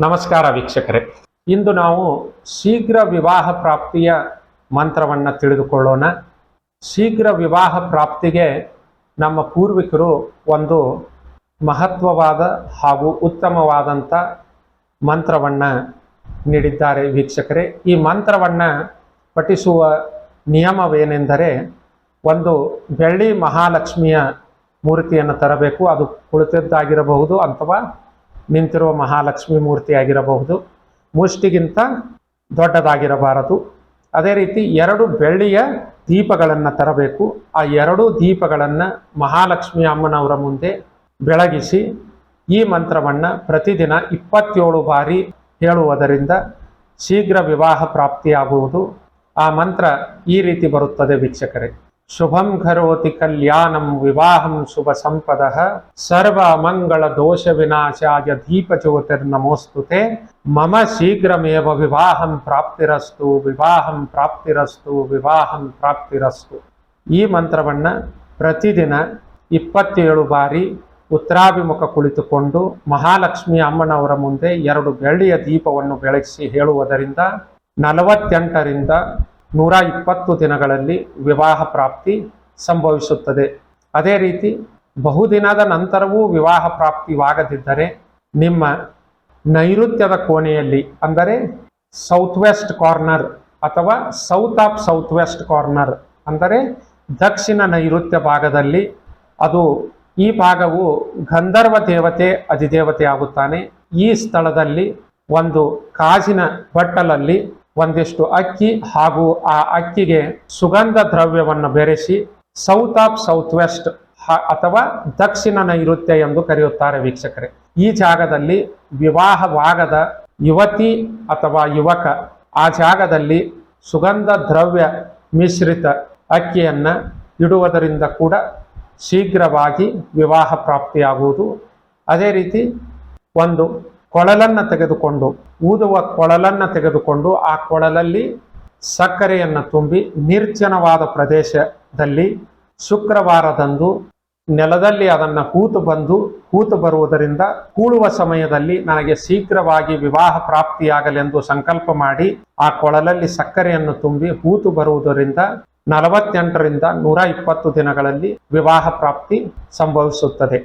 ನಮಸ್ಕಾರ ವೀಕ್ಷಕರೇ. ಇಂದು ನಾವು ಶೀಘ್ರ ವಿವಾಹ ಪ್ರಾಪ್ತಿಯ ಮಂತ್ರವನ್ನು ತಿಳಿದುಕೊಳ್ಳೋಣ. ಶೀಘ್ರ ವಿವಾಹ ಪ್ರಾಪ್ತಿಗೆ ನಮ್ಮ ಪೂರ್ವಿಕರು ಒಂದು ಮಹತ್ವವಾದ ಹಾಗೂ ಉತ್ತಮವಾದಂಥ ಮಂತ್ರವನ್ನು ನೀಡಿದ್ದಾರೆ ವೀಕ್ಷಕರೇ. ಈ ಮಂತ್ರವನ್ನು ಪಠಿಸುವ ನಿಯಮವೇನೆಂದರೆ, ಒಂದು ಬೆಳ್ಳಿ ಮಹಾಲಕ್ಷ್ಮಿಯ ಮೂರ್ತಿಯನ್ನು ತರಬೇಕು, ಅದು ಕುಳಿತದ್ದಾಗಿರಬಹುದು ಅಥವಾ ನಿಂತಿರುವ ಮಹಾಲಕ್ಷ್ಮಿ ಮೂರ್ತಿ ಆಗಿರಬಹುದು. ಮುಷ್ಟಿಗಿಂತ ದೊಡ್ಡದಾಗಿರಬಾರದು. ಅದೇ ರೀತಿ ಎರಡು ಬೆಳ್ಳಿಯ ದೀಪಗಳನ್ನು ತರಬೇಕು. ಆ ಎರಡೂ ದೀಪಗಳನ್ನು ಮಹಾಲಕ್ಷ್ಮಿ ಅಮ್ಮನವರ ಮುಂದೆ ಬೆಳಗಿಸಿ ಈ ಮಂತ್ರವನ್ನು ಪ್ರತಿದಿನ ಇಪ್ಪತ್ತೇಳು ಬಾರಿ ಹೇಳುವುದರಿಂದ ಶೀಘ್ರ ವಿವಾಹ ಪ್ರಾಪ್ತಿಯಾಗುವುದು. ಆ ಮಂತ್ರ ಈ ರೀತಿ ಬರುತ್ತದೆ ವೀಕ್ಷಕರೇ. ಶುಭಂ ಕರೋತಿ ಕಲ್ಯಾಣಂ ವಿವಾಹಂ ಶುಭ ಸಂಪದ. ಸರ್ವ ಮಂಗಳ ದೋಷ ವಿನಾಶಾಯ ದೀಪ ಜ್ಯೋತಿರ್ನಮೋಸ್ತುತೆ ಮಮ ಶೀಘ್ರಮೇವ ವಿವಾಹಂ ಪ್ರಾಪ್ತಿರಸ್ತು ವಿವಾಹಂ ಪ್ರಾಪ್ತಿರಸ್ತು ವಿವಾಹಂ ಪ್ರಾಪ್ತಿರಸ್ತು. ಈ ಮಂತ್ರವನ್ನು ಪ್ರತಿದಿನ ಇಪ್ಪತ್ತೇಳು ಬಾರಿ ಉತ್ತರಾಭಿಮುಖ ಕುಳಿತುಕೊಂಡು ಮಹಾಲಕ್ಷ್ಮಿ ಅಮ್ಮನವರ ಮುಂದೆ ಎರಡು ಬೆಳ್ಳಿಯ ದೀಪವನ್ನು ಬೆಳಗಿಸಿ ಹೇಳುವುದರಿಂದ ನಲವತ್ತೆಂಟರಿಂದ ನೂರ ಇಪ್ಪತ್ತು ದಿನಗಳಲ್ಲಿ ವಿವಾಹ ಪ್ರಾಪ್ತಿ ಸಂಭವಿಸುತ್ತದೆ. ಅದೇ ರೀತಿ ಬಹುದಿನದ ನಂತರವೂ ವಿವಾಹ ಪ್ರಾಪ್ತಿವಾಗದಿದ್ದರೆ ನಿಮ್ಮ ನೈಋತ್ಯದ ಕೋಣೆಯಲ್ಲಿ ಅಂದರೆ ಸೌತ್ ವೆಸ್ಟ್ ಕಾರ್ನರ್ ಅಥವಾ south of south west corner ಅಂದರೆ ದಕ್ಷಿಣ ನೈಋತ್ಯ ಭಾಗದಲ್ಲಿ ಅದು ಈ ಭಾಗವು ಗಂಧರ್ವ ದೇವತೆ ಅಧಿದೇವತೆ ಆಗುತ್ತಾನೆ ಈ ಸ್ಥಳದಲ್ಲಿ ಒಂದು ಕಾಜಿನ ಬಟ್ಟಲಲ್ಲಿ ಒಂದಿಷ್ಟು ಅಕ್ಕಿ ಹಾಗೂ ಆ ಅಕ್ಕಿಗೆ ಸುಗಂಧ ದ್ರವ್ಯವನ್ನು ಬೆರೆಸಿ ಸೌತ್ ಆಫ್ ಸೌತ್ ವೆಸ್ಟ್ ಅಥವಾ ದಕ್ಷಿಣ ನೈಋತ್ಯ ಎಂದು ಕರೆಯುತ್ತಾರೆ ವೀಕ್ಷಕರೇ. ಈ ಜಾಗದಲ್ಲಿ ವಿವಾಹವಾಗದ ಯುವತಿ ಅಥವಾ ಯುವಕ ಆ ಜಾಗದಲ್ಲಿ ಸುಗಂಧ ದ್ರವ್ಯ ಮಿಶ್ರಿತ ಅಕ್ಕಿಯನ್ನು ಇಡುವುದರಿಂದ ಕೂಡ ಶೀಘ್ರವಾಗಿ ವಿವಾಹ ಪ್ರಾಪ್ತಿಯಾಗುವುದು. ಅದೇ ರೀತಿ ಒಂದು ಕೊಳಲನ್ನು ತೆಗೆದುಕೊಂಡು, ಊದುವ ಕೊಳಲನ್ನು ತೆಗೆದುಕೊಂಡು ಆ ಕೊಳಲಲ್ಲಿ ಸಕ್ಕರೆಯನ್ನು ತುಂಬಿ ನಿರ್ಜನವಾದ ಪ್ರದೇಶದಲ್ಲಿ ಶುಕ್ರವಾರದಂದು ನೆಲದಲ್ಲಿ ಅದನ್ನು ಹೂತು ಬಂದು ಹೂತು ಬರುವುದರಿಂದ ಕೂಳುವ ಸಮಯದಲ್ಲಿ ನನಗೆ ಶೀಘ್ರವಾಗಿ ವಿವಾಹ ಪ್ರಾಪ್ತಿಯಾಗಲೆಂದು ಸಂಕಲ್ಪ ಮಾಡಿ ಆ ಕೊಳಲಲ್ಲಿ ಸಕ್ಕರೆಯನ್ನು ತುಂಬಿ ಹೂತು ಬರುವುದರಿಂದ ನಲವತ್ತೆಂಟರಿಂದ ನೂರ ಇಪ್ಪತ್ತು ದಿನಗಳಲ್ಲಿ ವಿವಾಹ ಪ್ರಾಪ್ತಿ ಸಂಭವಿಸುತ್ತದೆ.